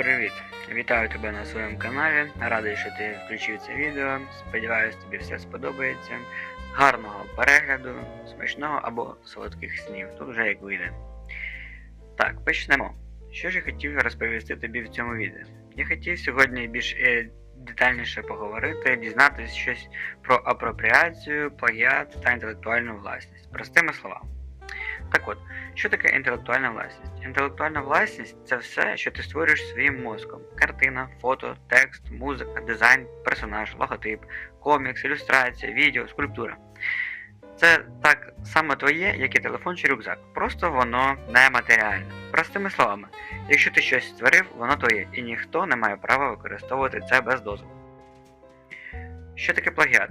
Привіт! Вітаю тебе на своєму каналі. Радий, що ти включив це відео. Сподіваюсь, тобі все сподобається. Гарного перегляду, смачного або солодких снів. Тут вже як вийде. Так, почнемо. Що ж я хотів розповісти тобі в цьому відео? Я хотів сьогодні більш е, детальніше поговорити, дізнатися щось про апропріацію, плагіат та інтелектуальну власність. Простими словами. Так от, що таке інтелектуальна власність? Інтелектуальна власність це все, що ти створюєш своїм мозком: картина, фото, текст, музика, дизайн, персонаж, логотип, комікс, ілюстрація, відео, скульптура. Це так само твоє, як і телефон чи рюкзак. Просто воно нематеріальне. Простими словами, якщо ти щось створив, воно твоє, і ніхто не має права використовувати це без дозволу. Що таке плагіат?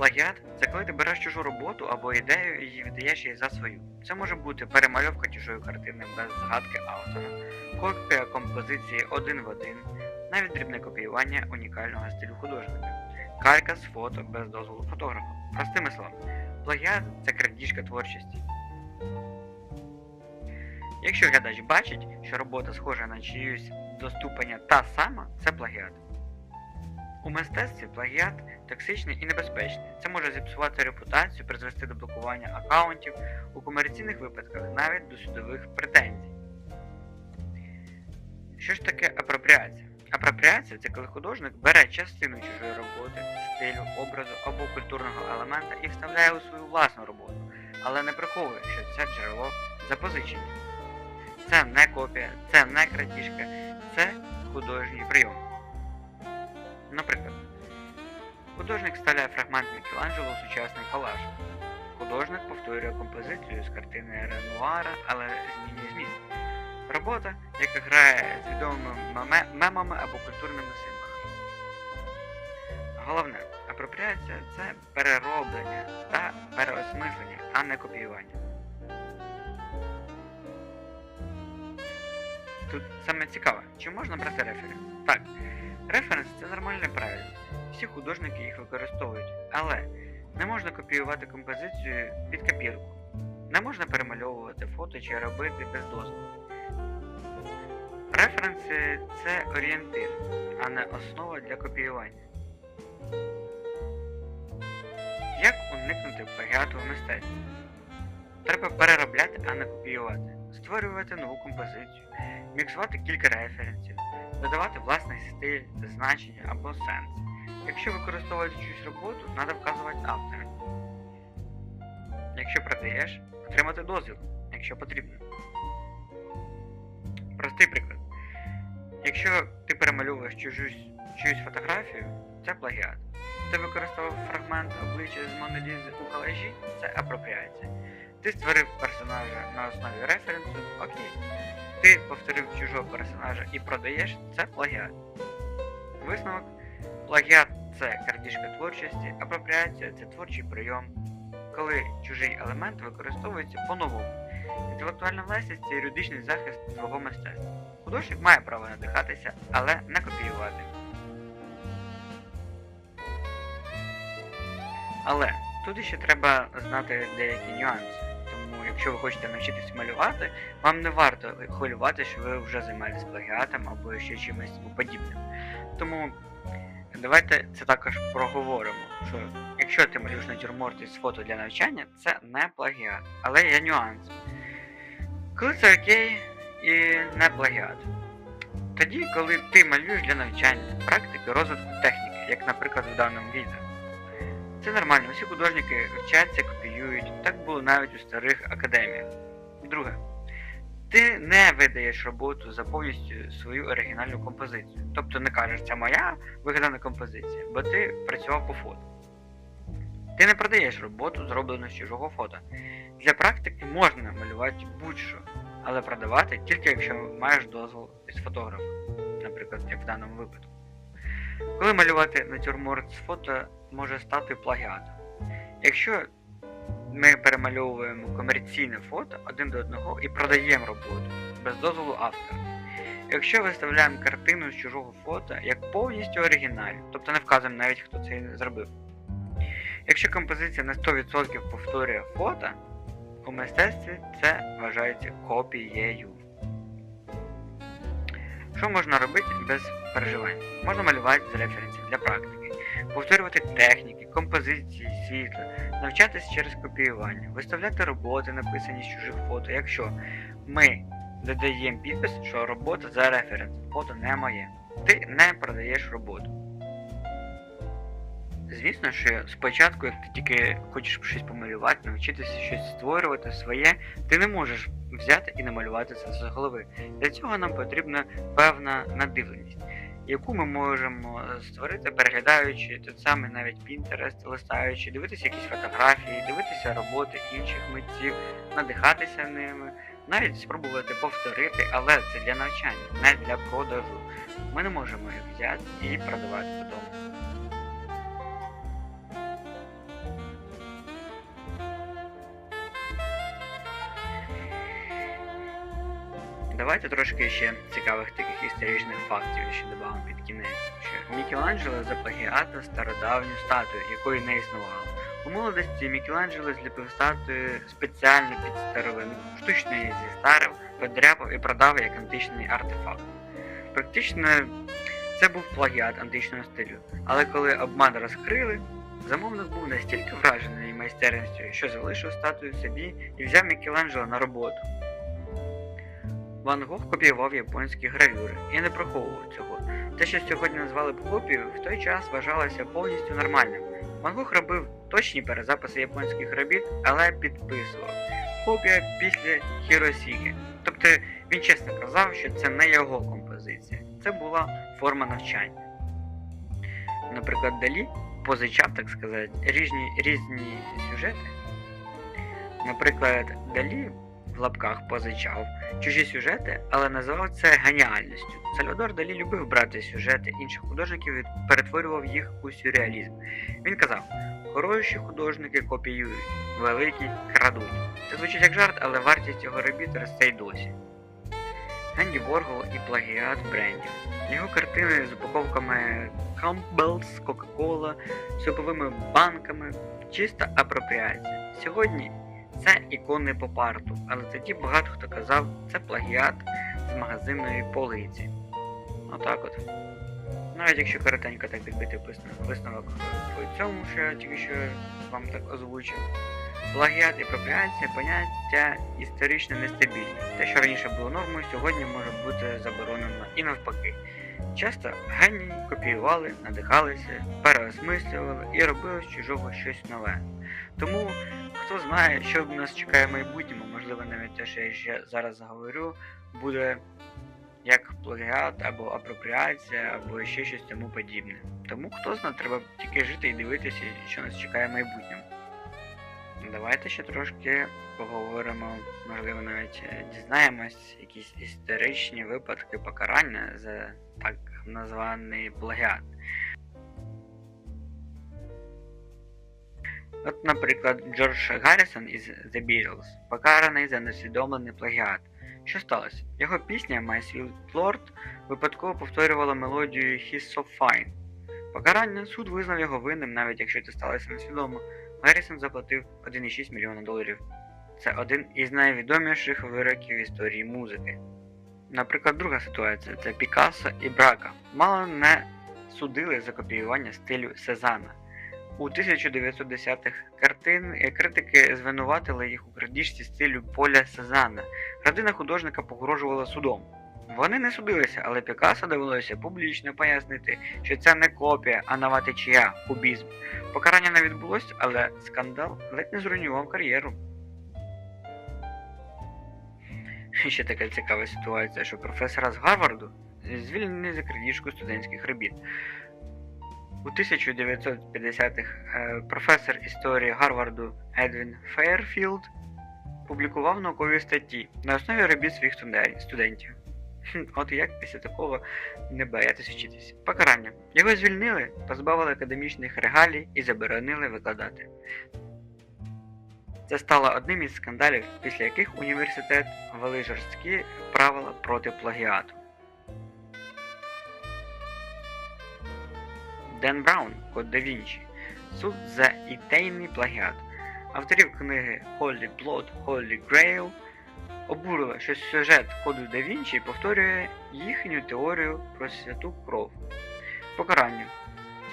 Плагіат це коли ти береш чужу роботу або ідею і віддаєш її за свою. Це може бути перемальовка чужої картини без згадки автора, копія композиції один в один, навіть дрібне копіювання унікального стилю художника, калька з фото без дозволу фотографа. Простими словами, плагіат це крадіжка творчості. Якщо глядач бачить, що робота схожа на чиюсь до ступеня та сама, це плагіат. У мистецтві плагіат токсичний і небезпечний. Це може зіпсувати репутацію, призвести до блокування аккаунтів, у комерційних випадках навіть до судових претензій. Що ж таке апропріація? Апропріація це коли художник бере частину чужої роботи, стилю, образу або культурного елемента і вставляє у свою власну роботу, але не приховує, що це джерело запозичення. Це не копія, це не крадіжка, це художній прийом. Наприклад, художник вставляє фрагмент Мікеланджело сучасний колаж. Художник повторює композицію з картини Ренуара, але змінює зміст. Робота, яка грає з відомими мемами або культурними символами. Головне, апропріація це перероблення та переосмислення, а не копіювання. Тут саме цікаве, чи можна брати референс? Так, референс це нормальне правило. Всі художники їх використовують, але не можна копіювати композицію під копірку. Не можна перемальовувати фото чи робити без дозволу. Референси це орієнтир, а не основа для копіювання. Як уникнути плагіату в мистецтві? Треба переробляти, а не копіювати, створювати нову композицію, міксувати кілька референсів, додавати власний стиль, значення або сенс. Якщо використовувати чиюсь роботу, треба вказувати автора. Якщо продаєш, отримати дозвіл, якщо потрібно. Простий приклад. Якщо ти перемальовуєш чужусь, чиюсь фотографію, це плагіат. Ти використовував фрагмент обличчя з Монолізи у колажі, це апропріація. Ти створив персонажа на основі референсу, окей. Ти повторив чужого персонажа і продаєш, це плагіат. Висновок. Плагіат це крадіжка творчості, апропріація це творчий прийом, коли чужий елемент використовується по-новому. Інтелектуальна власність це юридичний захист свого мистецтва. Художник має право надихатися, але не копіювати. Але тут ще треба знати деякі нюанси. Тому, якщо ви хочете навчитись малювати, вам не варто хвилювати, що ви вже займаєтесь плагіатом або ще чимось подібним. Тому давайте це також проговоримо, що якщо ти малюєш натюрморт із фото для навчання, це не плагіат, але є нюанс. Коли це окей і не плагіат. Тоді, коли ти малюєш для навчання, практики, розвитку техніки, як, наприклад, в даному відео. Це нормально, всі художники вчаться, копіюють, так було навіть у старих академіях. Друге, ти не видаєш роботу за повністю свою оригінальну композицію. Тобто не кажеш, це моя вигадана композиція, бо ти працював по фото. Ти не продаєш роботу, зроблену з чужого фото. Для практики можна малювати будь-що, але продавати тільки якщо маєш дозвол із фотографа, наприклад, як в даному випадку. Коли малювати натюрморт з фото може стати плагіатом. Якщо ми перемальовуємо комерційне фото один до одного і продаємо роботу без дозволу автора. Якщо виставляємо картину з чужого фото як повністю оригінальну, тобто не вказуємо навіть хто це зробив. Якщо композиція на 100% повторює фото, У мистецтві це вважається копією. Що можна робити без переживань? Можна малювати з референсів для практики, повторювати техніки, композиції, світла, навчатись через копіювання, виставляти роботи, написані з чужих фото, якщо ми додаємо підпис, що робота за референс, фото не моє. Ти не продаєш роботу. Звісно, що спочатку, як ти тільки хочеш щось помалювати, навчитися щось створювати своє, ти не можеш взяти і намалювати це з голови. Для цього нам потрібна певна надивленість, яку ми можемо створити, переглядаючи тут саме навіть Pinterest, листаючи, дивитися якісь фотографії, дивитися роботи інших митців, надихатися ними, навіть спробувати повторити, але це для навчання, не для продажу. Ми не можемо їх взяти і продавати додому. Давайте трошки ще цікавих таких історичних фактів ще додамо під кінець. Що Мікеланджело заплагіатив стародавню статую, якої не існувало. У молодості Мікеланджело зліпив статую спеціально під старовину, штучно її зістарив, подряпав і продав як античний артефакт. Практично це був плагіат античного стилю, але коли обман розкрили, замовник був настільки вражений майстерністю, що залишив статую собі і взяв Мікеланджело на роботу. Ван Гог копіював японські гравюри і не приховував цього. Те, що сьогодні назвали б копією, в той час вважалося повністю нормальним. Ван Гог робив точні перезаписи японських робіт, але підписував. Копія після Хіросіги. Тобто він чесно казав, що це не його композиція, це була форма навчання. Наприклад, Далі позичав, так сказати, різні, різні сюжети. Наприклад, Далі лапках позичав чужі сюжети, але називав це геніальністю. Сальвадор Далі любив брати сюжети інших художників і перетворював їх у сюрреалізм. Він казав: хороші художники копіюють, великі крадуть. Це звучить як жарт, але вартість його робіт росте й досі. Генді Воргол і плагіат брендів. Його картини з упаковками Campbell's, Coca-Cola, суповими банками, чиста апропріація. Сьогодні це ікони поп-арту, але тоді багато хто казав, це плагіат з магазинної полиці. Отак от. Навіть якщо коротенько так підбити висновок- по цьому, що я тільки що вам так озвучив. Плагіат і апропріація поняття історично нестабільні. Те, що раніше було нормою, сьогодні може бути заборонено і навпаки. Часто генії копіювали, надихалися, переосмислювали і робили з чужого щось нове. Тому хто знає, що нас чекає в майбутньому, можливо, навіть те, що я ще зараз говорю, буде як плагіат або апропріація, або ще щось тому подібне. Тому хто знає, треба тільки жити і дивитися, що нас чекає в майбутньому. Давайте ще трошки поговоримо, можливо, навіть е, дізнаємось якісь історичні випадки покарання за так названий плагіат. От, наприклад, Джордж Гаррісон із The Beatles покараний за несвідомлений плагіат. Що сталося? Його пісня My Sweet Lord випадково повторювала мелодію He's So Fine. Покарання суд визнав його винним, навіть якщо це сталося несвідомо. Гаррісон заплатив 1,6 мільйона доларів. Це один із найвідоміших вироків в історії музики. Наприклад, друга ситуація це Пікассо і Брака. Мало не судили за копіювання стилю Сезана. У 1910-х картин е, критики звинуватили їх у крадіжці стилю Поля Сезана. Родина художника погрожувала судом. Вони не судилися, але Пікассо довелося публічно пояснити, що це не копія, а нова течія, кубізм. Покарання не відбулося, але скандал ледь не зруйнував кар'єру. Ще така цікава ситуація, що професора з Гарварду звільнений за крадіжку студентських робіт. У 1950-х е, професор історії Гарварду Едвін Фейерфілд публікував наукові статті на основі робіт своїх студентів. От як після такого не боятися вчитися. Покарання. Його звільнили, позбавили академічних регалій і заборонили викладати. Це стало одним із скандалів, після яких університет ввели жорсткі правила проти плагіату. Ден Браун, Код да Вінчі. Суд за ідейний плагіат. авторів книги Holy Blood, Holy Grail обурило, що сюжет коду Да Вінчі повторює їхню теорію про святу кров. Покарання.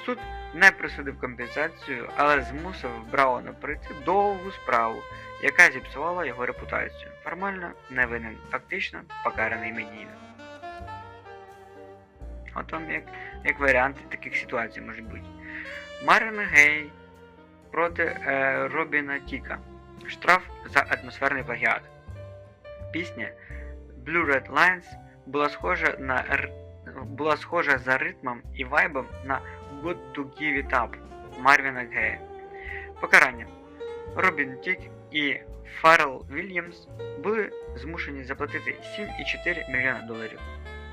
Суд не присудив компенсацію, але змусив Брауна пройти довгу справу, яка зіпсувала його репутацію. Формально не винен, фактично покараний медійно. От вам як, як варіанти таких ситуацій можуть бути. Марин Гей проти е, Робіна Тіка. Штраф за атмосферний плагіат. Пісня Blue Red Lines була схожа на була схожа за ритмом і вайбом на Good to Give It Up Марвіна Гея. Покарання. Робін Тік і Фаррел Вільямс були змушені заплатити 7,4 мільйона доларів.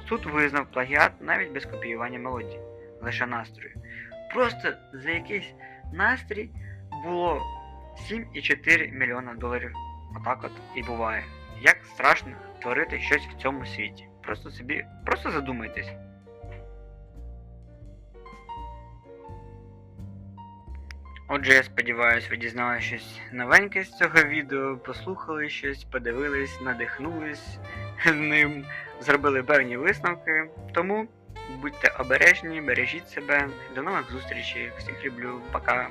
Суд визнав плагіат навіть без копіювання мелодії, лише настрою. Просто за якийсь настрій було 7,4 мільйона доларів. Отак от і буває. Як страшно творити щось в цьому світі. Просто собі, просто задумайтесь. Отже, я сподіваюся, ви дізналися щось новеньке з цього відео, послухали щось, подивились, надихнулись ним, зробили певні висновки. Тому будьте обережні, бережіть себе. До нових зустрічей. Всіх люблю, пока.